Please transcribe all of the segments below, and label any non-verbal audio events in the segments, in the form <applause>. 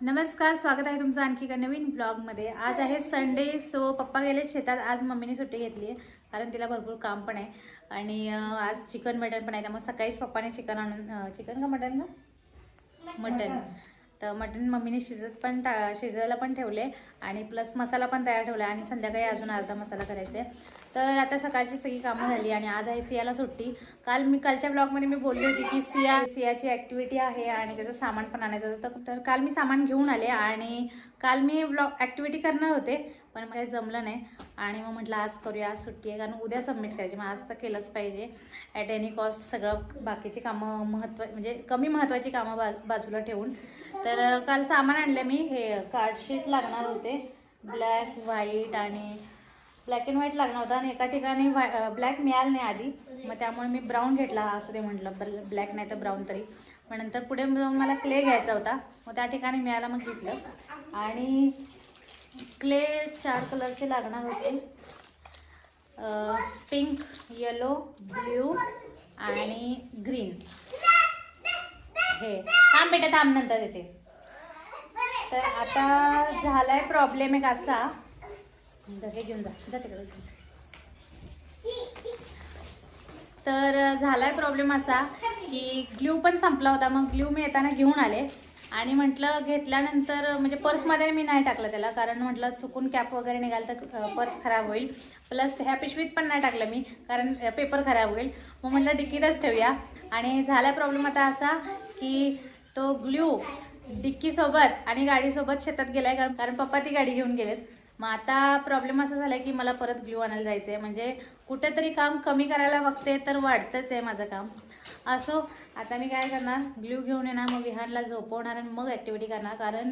नमस्कार स्वागत आहे तुमचं आणखी एका नवीन ब्लॉगमध्ये. आज आहे संडे सो पप्पा गेले शेतात. आज मम्मीने सुट्टी घेतली आहे कारण तिला भरपूर काम पण आहे. आणि आज चिकन मटन पण आहे त्यामुळे सकाळीच पप्पाने चिकन आणून चिकन का मटन का मटन. तर मटन मम्मीने शिजत पण टा शिजायला पण ठेवले. आणि प्लस मसाला पण तयार ठेवला. आणि संध्याकाळी अजून अर्धा मसाला करायचा आहे. तर आता सकाळची सगळी कामं झाली आणि आज आहे सियाला सुट्टी. काल मी कालच्या ब्लॉगमध्ये मी बोलली होती की सिया सियाची ॲक्टिव्हिटी आहे आणि त्याचं सामान पण आणायचं होतं. तर- तर काल मी सामान घेऊन आले आणि काल मी ब्लॉग ॲक्टिव्हिटी करणार होते पण मला काही जमलं नाही. आणि मग म्हटलं आज करूया आज सुट्टी आहे कारण उद्या सबमिट करायची मग आज तर केलंच पाहिजे. ॲट एनी कॉस्ट सगळं बाकीची कामं महत्त्व म्हणजे कमी महत्त्वाची कामं बा बाजूला ठेवून. तर काल सामान आणलं मी हे कार्डशीट लागणार होते. ब्लॅक व्हाईट आणि ब्लॅक अँड व्हाईट लागणार होता आणि एका ठिकाणी ब्लॅक मिळालं नाही आधी. मग त्यामुळे मी ब्राऊन घेतला हा असू दे म्हटलं ब्लॅक नाही तर ब्राऊन तरी. मग नंतर पुढे जाऊन मला क्ले घ्यायचा होता. मग त्या ठिकाणी मिळाला मग घेतलं. आणि क्ले चार कलरचे लागणार होते. पिंक येलो ब्ल्यू आणि ग्रीन हे. थांब बेटा थांब नंतर येते तर आता झाला आहे प्रॉब्लेम एक असा. हे घेऊन जा. तर झालाय प्रॉब्लेम असा की ग्ल्यू पण संपला होता. मग ग्ल्यू मी येताना घेऊन आले. आणि म्हटलं घेतल्यानंतर म्हणजे पर्समध्ये मी नाही टाकलं त्याला. कारण म्हटलं चुकून कॅप वगैरे निघाल तर पर्स खराब होईल. प्लस ह्या पिशवीत पण नाही टाकलं मी कारण पेपर खराब होईल. मग म्हटलं डिक्कीतच ठेवूया. आणि झाला प्रॉब्लेम आता असा की तो ग्ल्यू डिक्कीसोबत आणि गाडीसोबत शेतात गेलाय. कारण कारण पप्पा ती गाडी घेऊन गेलेत. मग आता प्रॉब्लेम असा झाला की मला परत ग्लू आणायला जायचं आहे म्हणजे कुठेतरी काम कमी करायला बघते तर वाढतंच आहे माझं काम. असो आता मी काय करणार? ग्लू घेऊन येणार मग विहानला झोपवणार आणि मग ॲक्टिव्हिटी करणार. कारण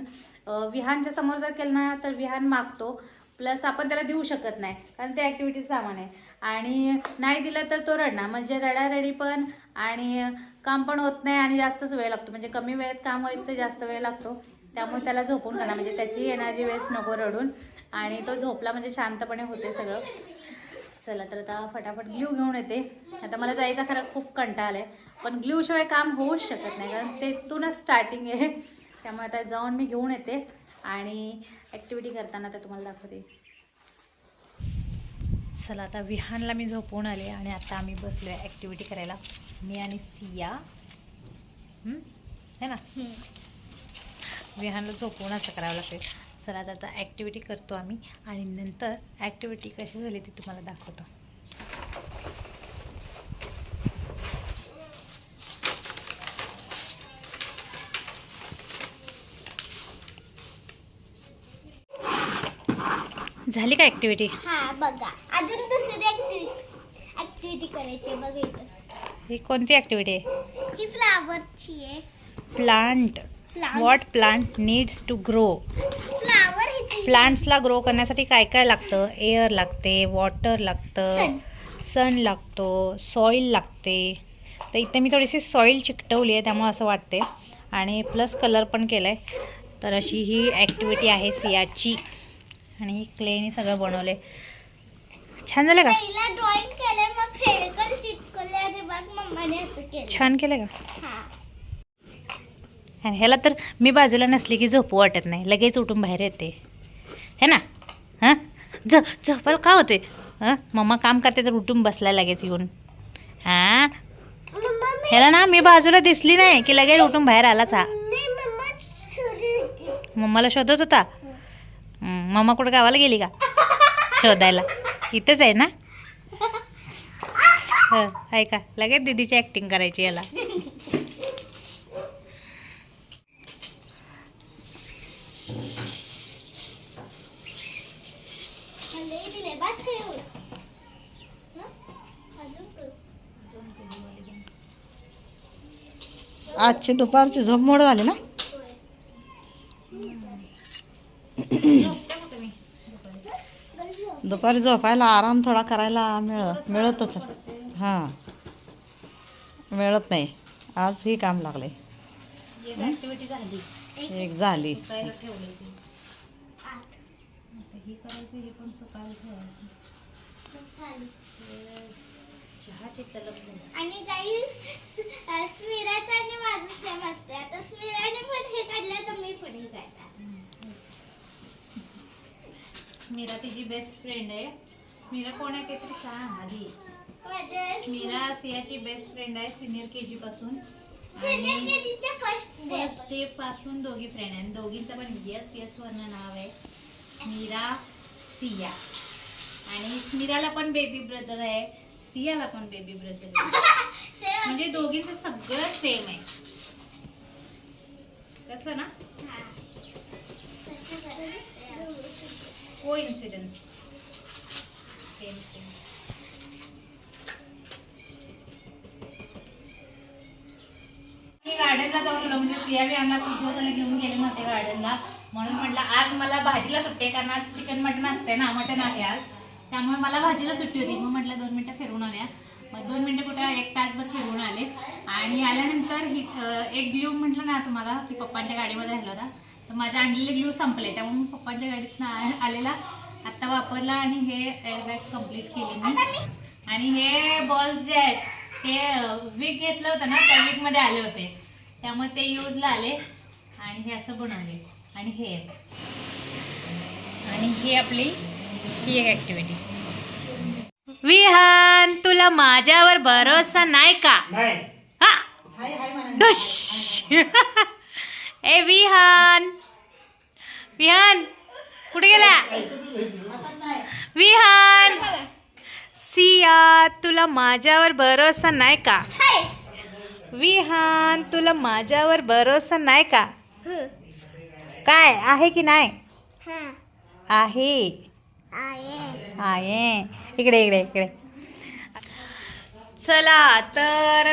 विहानच्या समोर जर केलं ना तर विहान मागतो. प्लस आपण त्याला देऊ शकत नाही. कारण ते ॲक्टिव्हिटी सामान आहे. आणि नाही दिलं तर तो रडणार. म्हणजे रडारडी पण आणि काम पण होत नाही आणि जास्तच वेळ लागतो. म्हणजे कमी वेळेत काम व्हायचं तर जास्त वेळ लागतो. त्यामुळे त्याला झोपून करणार म्हणजे त्याची एनर्जी वेस्ट नको रडून. आणि तो झोपला म्हणजे शांतपणे होते सगळं. चला तर आता फटाफट ग्ल्यू घेऊन येते. आता मला जायचा खरं खूप कंटाळा आहे पण ग्ल्यूशिवाय काम होऊच शकत नाही कारण तेथूनच स्टार्टिंग आहे. त्यामुळे आता जाऊन मी घेऊन येते. आणि ॲक्टिव्हिटी करताना आता तुम्हाला दाखवते. चला आता विहानला मी झोपवून आले आणि आता आम्ही बसलो आहे ॲक्टिव्हिटी करायला. मी आणि सिया. हं? ना? विहानला झोपवून असं करावं लागते चला आता ॲक्टिव्हिटी करतो आम्ही. आणि नंतर ॲक्टिव्हिटी कशी झाली ती तुम्हाला दाखवतो. झाली का ॲक्टिव्हिटी हा बघा. अजून दुसरी ऍक्टिव्हिटी ऍक्टिव्हिटी करायची आहे. बघा इथं. ही कोणती ॲक्टिव्हिटी आहे? ही फ्लावरची आहे. Plant. What plant needs to grow प्लांट्सला grow करण्यासाठी काय काय लागतं? एअर लागते वॉटर लागतं. सन लागतो सॉईल लागते. तर इथे मी थोडीशी सॉईल चिकटवली आहे त्यामुळे असं वाटते आणि प्लस कलर पण केला आहे तर अशी ही ॲक्टिव्हिटी आहे सियाची. आणि ही क्लेनी सगळं बनवलं आहे छान झालं का? ड्रॉइंग केलंय मग फेविकॉल चिटकवले आणि मग मम्माने असं केलं छान केलं का? आणि ह्याला तर मी बाजूला नसली की झोपू वाटत नाही. लगेच उठून बाहेर येते. है ना? हां? झ झोपायला का होते हां? मम्मा काम करते तर उठून बसला लगेच येऊन. हां? ह्याला ना मी बाजूला दिसली नाही की लगेच उठून बाहेर आलाच हा. मम्माला शोधत होता? मम्मा कुठं गावाला गेली का? शोधायला. इथंच आहे ना? हं, आहे का लगेच दीदीची ॲक्टिंग करायची याला मला हे दिले बस काय एवढं हं? अजून करू. आजची दुपारची झोप मोड झाली ना? दुपारी झोपायला आराम थोडा करायला मिळ मिळतच. हां. मिळत नाही. आज ही काम लागले. एक झाली. आता हे करायचं हे पण सकाळचं आहे चहाचे तलप आणि गाई स्मिराचं आणि माझं सेम असते आता स्मिराने पण हे काढलं तर मी पण हे काढणार. स्मिरा तिची बेस्ट फ्रेंड आहे. स्मिरा कोण आहे ते तरी सांग आधी स्मिरा सियाची बेस्ट फ्रेंड आहे सिनियर के जी पासून. आणि फर्स्ट डे पासून दोघी फ्रेंड आहे. दोघींचं पण विजय यस वर्ण नाव आहे. स्मिरा सिया. आणि स्मिराला पण बेबी ब्रदर आहे. सियाला पण बेबी ब्रदर आहे. <laughs> म्हणजे दोघींचं सगळं सेम आहे. कसं ना? को इन्सिडन्स सेम सेम गार्डनला जाऊन म्हणजे सिया बी आणला खूप दिवस झाले घेऊन गेले नव्हते गार्डनला म्हणून म्हटलं आज मला भाजीला सुट्टी आहे कारण आज चिकन मटन असते ना मटन आहे आज. त्यामुळे मला भाजीला सुट्टी होती. मग म्हटलं दोन मिनटं फिरून आल्या. मग दोन मिनटं कुठं एक तासभर फिरून आले. आणि आल्यानंतर ही एक ग्ल्यू म्हटलं ना तुम्हाला की पप्पांच्या गाडीमध्ये राहिला होता. तर माझ्या आणलेले ग्ल्यू संपले. त्यामुळे मी पप्पांच्या गाडीत आलेला. आत्ता वापरला आणि हे एअरबॅग कंप्लीट केली मी. आणि हे बॉल्स जे आहेत ते विक घेतलं होतं ना त्या विकमध्ये आले होते. त्यामुळे ते यूजला आले. आणि हे असं बनवले. आणि हे. आणि ही आपली ही एक ॲक्टिव्हिटी विहान तुला माझ्यावर भरोसा नाही का? हा? <laughs> ए विहान. विहान कुठे गेला? विहान. सिया तुला माझ्यावर भरोसा नाही का? विहान तुला माझ्यावर भरोसा नाही का? काय आहे की नाही? आहे. आहे. इकडे इकडे इकडे. चला तर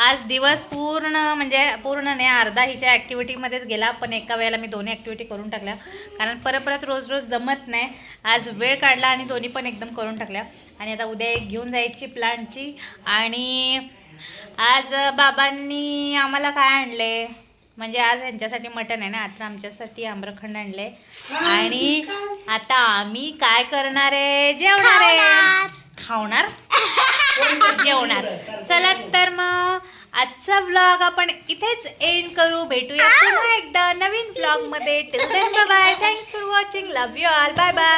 आज दिवस पूर्ण म्हणजे पूर्ण नाही अर्धा हिच्या ॲक्टिव्हिटीमध्येच गेला पण एका वेळेला मी दोन्ही ॲक्टिव्हिटी करून टाकल्या. कारण परत परत रोज रोज जमत नाही. आज वेळ काढला आणि दोन्ही पण एकदम करून टाकल्या. आणि आता उद्या एक घेऊन जायची प्लांटची आणि आज बाबांनी आम्हाला काय आणले? म्हणजे आज यांच्यासाठी मटण आहे ना आता आमच्यासाठी आम्रखंड आणले आणि आता आम्ही काय करणार आहे? जेवणार आहे. खावणार? जेवणार. चला तर मग आजचा व्लॉग आपण इथेच एंड करू. भेटूया पुन्हा एकदा नवीन व्लॉगमध्ये. Bye thanks for watching love you all bye bye